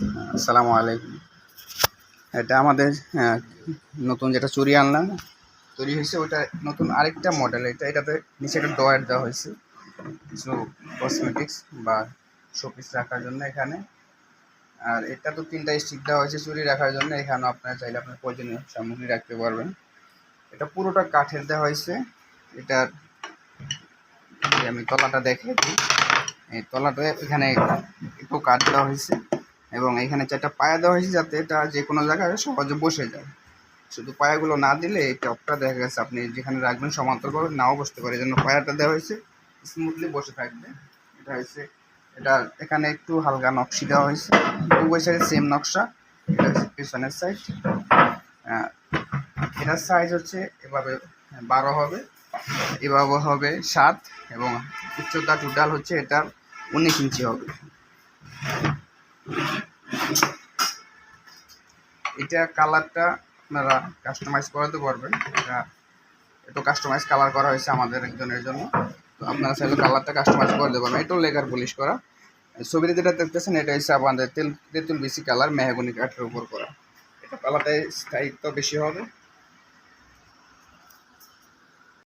আসসালামু আলাইকুম। এটা আমাদের নতুন যেটা চুরি আনলাম, তৈরি হয়েছে ওটা নতুন আরেকটা মডেল এটা, এটাতে নিচে একটা ডয়ার দেওয়া হয়েছে। কিছু কসমেটিক্স বা শোপিস রাখার জন্য এখানে। আর এটা তো তিনটা স্টিক দেওয়া হয়েছে চুরি রাখার জন্য, এখানে আপনারা চাইলে আপনার প্রয়োজনীয় সামগ্রী রাখতে পারবেন। এটা পুরোটা কাঠের দেওয়া হয়েছে। এটার আমি তলাটা দেখে এই তলাটা এখানে একটু কাঠ দেওয়া হয়েছে। এবং এখানে চারটা পায়া দেওয়া হয়েছে যাতে এটা যে কোনো জায়গায় সহজে বসে যায়। শুধু পায়াগুলো না দিলে এই টপটা দেখা গেছে, আপনি যেখানে রাখবেন সমান্তরভাবে নাও বসতে পারে। জন্য পায়াটা দেওয়া হয়েছে। স্মুথলি বসে থাকবে। এটা হয়েছে, এটা এখানে একটু হালকা নকশি দেওয়া হয়েছে। উভয় সাইডে সেম নকশা। এটা হচ্ছে পিছনের সাইড এটার সাইজ হচ্ছে এভাবে বারো হবে। এভাবে হবে সাত এবং উচ্চতা টোটাল হচ্ছে এটা উনিশ ইঞ্চি হবে। এটা কালারটা আপনারা কাস্টমাইজ করাতে পারবেন। এটা একটু কাস্টমাইজ কালার করা হয়েছে আমাদের একজনের জন্য। তো আপনারা চাইলে কালারটা কাস্টমাইজ করে দেবেন এটাও লেগার পলিশ করা। ছবিতে যেটা দেখতেছেন, এটা হচ্ছে আমাদের তেল তেঁতুল বেশি কালার মেহাগুনি কাঠের উপর করা। এটা কালারটায় স্থায়িত্ব বেশি হবে।